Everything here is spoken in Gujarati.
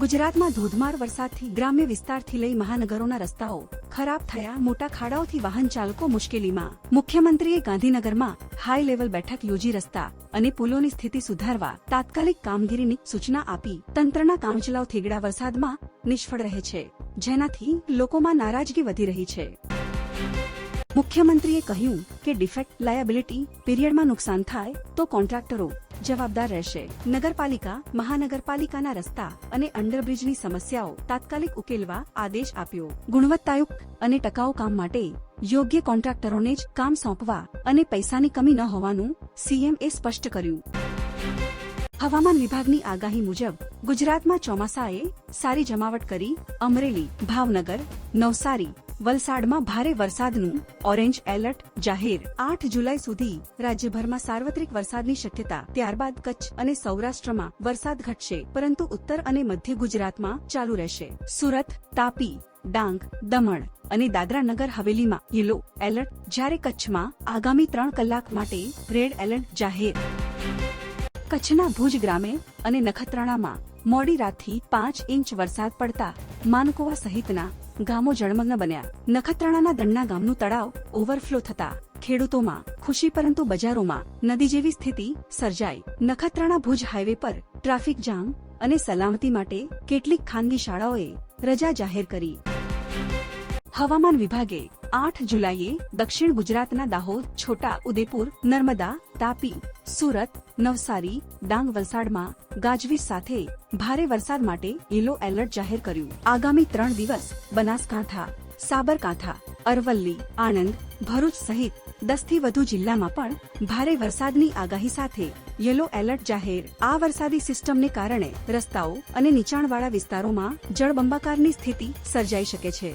ગુજરાતમાં ધોધમાર વરસાદથી, ગ્રામ્ય વિસ્તારથી લઈ મહાનગરોના રસ્તાઓ ખરાબ થયા. મોટા ખાડાઓથી વાહન ચાલકો મુશ્કેલીમાં. મુખ્યમંત્રીએ ગાંધીનગરમાં હાઈ લેવલ બેઠક યોજી રસ્તા અને પુલોની સ્થિતિ સુધારવા તાત્કાલિક કામગીરીની સૂચના આપી. તંત્રના કામચલાઉ થીગડા વરસાદમાં નિષ્ફળ રહે છે, જેનાથી લોકોમાં નારાજગી વધી રહી છે. મુખ્યમંત્રીએ કહ્યું કે ડિફેક્ટ લાયબિલિટી પીરિયડમાં નુકસાન થાય તો કોન્ટ્રાક્ટરો જવાબદાર રહેશે. નગરપાલિકા, મહાનગરપાલિકાના રસ્તા અને અંડરબ્રિજની સમસ્યાઓ તાત્કાલિક ઉકેલવા આદેશ આપ્યો. ગુણવત્તાયુક્ત અને ટકાઉ કામ માટે યોગ્ય કોન્ટ્રાક્ટરોને જ કામ સોંપવા અને પૈસાની કમી ન હોવાનું સીએમએ સ્પષ્ટ કર્યું. હવામાન વિભાગની આગાહી મુજબ ગુજરાતમાં ચોમાસાએ સારી જમાવટ કરી અમરેલી, ભાવનગર, નવસારી, વલસાડમાં ભારે વરસાદનું ઓરેન્જ એલર્ટ જાહેર. આઠ જુલાઈ સુધી રાજ્યભરમાં સાર્વત્રિક વરસાદની શક્યતા, ત્યારબાદ કચ્છ અને સૌરાષ્ટ્રમાં વરસાદ ઘટશે, પરંતુ ઉત્તર અને મધ્ય ગુજરાતમાં ચાલુ રહેશે. સુરત, તાપી, ડાંગ, દમણ અને દાદરા નગર હવેલીમાં યલો એલર્ટ, જ્યારે કચ્છમાં આગામી ત્રણ કલાક માટે રેડ એલર્ટ જાહેર. કચ્છના ભુજ ગ્રામે અને નખત્રાણામાં મોડી રાતથી પાંચ ઇંચ વરસાદ પડતા માનકુવા સહિતના ગામો જળમગ્ન બન્યા. નખત્રાણાના દંડના ગામનું તળાવ ઓવરફ્લો થતા ખેડૂતોમાં ખુશી પરંતુ બજારોમાં નદી જેવી સ્થિતિ સર્જાઈ. નખત્રાણા ભુજ હાઈવે પર ટ્રાફિક જામ અને સલામતી માટે કેટલીક ખાનગી શાળાઓએ રજા જાહેર કરી. હવામાન વિભાગે આઠ જુલાઈએ દક્ષિણ ગુજરાતના દાહોદ, છોટા, ઉદેપુર, નર્મદા, તાપી, સુરત, નવસારી, ડાંગ વલસાડમાં ગાજવીજ સાથે ભારે વરસાદ માટે યલો એલર્ટ જાહેર કર્યું. આગામી ત્રણ દિવસ બનાસકાંઠા, સાબરકાંઠા, અરવલ્લી, આણંદ, ભરૂચ સહિત દસથી વધુ જિલ્લામાં પણ ભારે વરસાદની આગાહી સાથે યલો એલર્ટ જાહેર. આ વરસાદી સિસ્ટમને કારણે રસ્તાઓ અને નીચાણવાળા વિસ્તારોમાં જળબંબાકારની સ્થિતિ સર્જાઈ શકે છે.